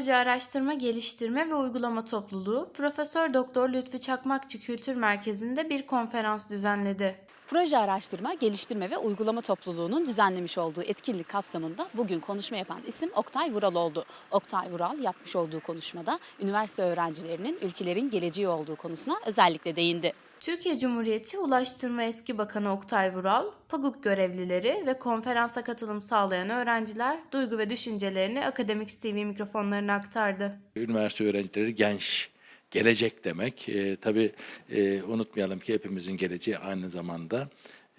Proje Araştırma, Geliştirme ve Uygulama Topluluğu Profesör Doktor Lütfü Çakmakçı Kültür Merkezi'nde bir konferans düzenledi. Proje Araştırma, Geliştirme ve Uygulama Topluluğu'nun düzenlemiş olduğu etkinlik kapsamında bugün konuşma yapan isim Oktay Vural oldu. Oktay Vural yapmış olduğu konuşmada üniversite öğrencilerinin ülkelerin geleceği olduğu konusuna özellikle değindi. Türkiye Cumhuriyeti Ulaştırma Eski Bakanı Oktay Vural, PAGUK görevlileri ve konferansa katılım sağlayan öğrenciler duygu ve düşüncelerini Akademik TV mikrofonlarına aktardı. Üniversite öğrencileri genç, gelecek demek. E, tabii e, unutmayalım ki hepimizin geleceği aynı zamanda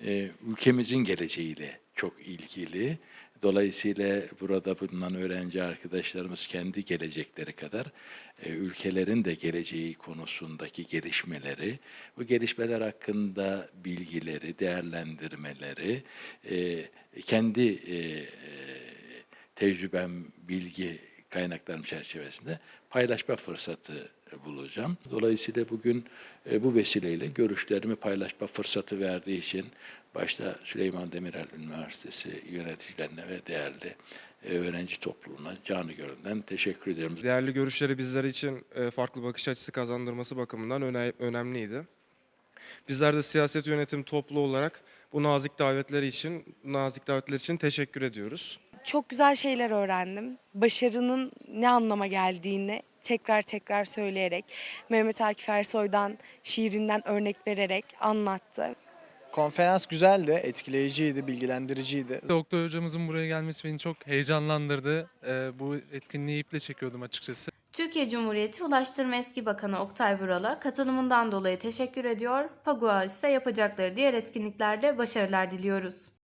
e, ülkemizin geleceğiyle çok ilgili. Dolayısıyla burada bulunan öğrenci arkadaşlarımız kendi gelecekleri kadar e, ülkelerin de geleceği konusundaki gelişmeleri, bu gelişmeler hakkında bilgileri, değerlendirmeleri, e, kendi e, e, tecrübem, bilgi kaynaklarım çerçevesinde paylaşma fırsatı bulacağım. Dolayısıyla bugün e, bu vesileyle görüşlerimi paylaşma fırsatı verdiği için başta Süleyman Demirel Üniversitesi yöneticilerine ve değerli e, öğrenci topluluğuna canı gönülden teşekkür ediyorum. Değerli görüşleri bizler için e, farklı bakış açısı kazandırması bakımından öne- önemliydi. Bizler de siyaset yönetim toplu olarak bu nazik davetleri için, nazik davetler için teşekkür ediyoruz. Çok güzel şeyler öğrendim. Başarının ne anlama geldiğini tekrar tekrar söyleyerek, Mehmet Akif Ersoy'dan, şiirinden örnek vererek anlattı. Konferans güzeldi, etkileyiciydi, bilgilendiriciydi. Doktor hocamızın buraya gelmesi beni çok heyecanlandırdı. Ee, bu etkinliği iple çekiyordum açıkçası. Türkiye Cumhuriyeti Ulaştırma Eski Bakanı Oktay Vural'a katılımından dolayı teşekkür ediyor. PAGUA ise yapacakları diğer etkinliklerde başarılar diliyoruz.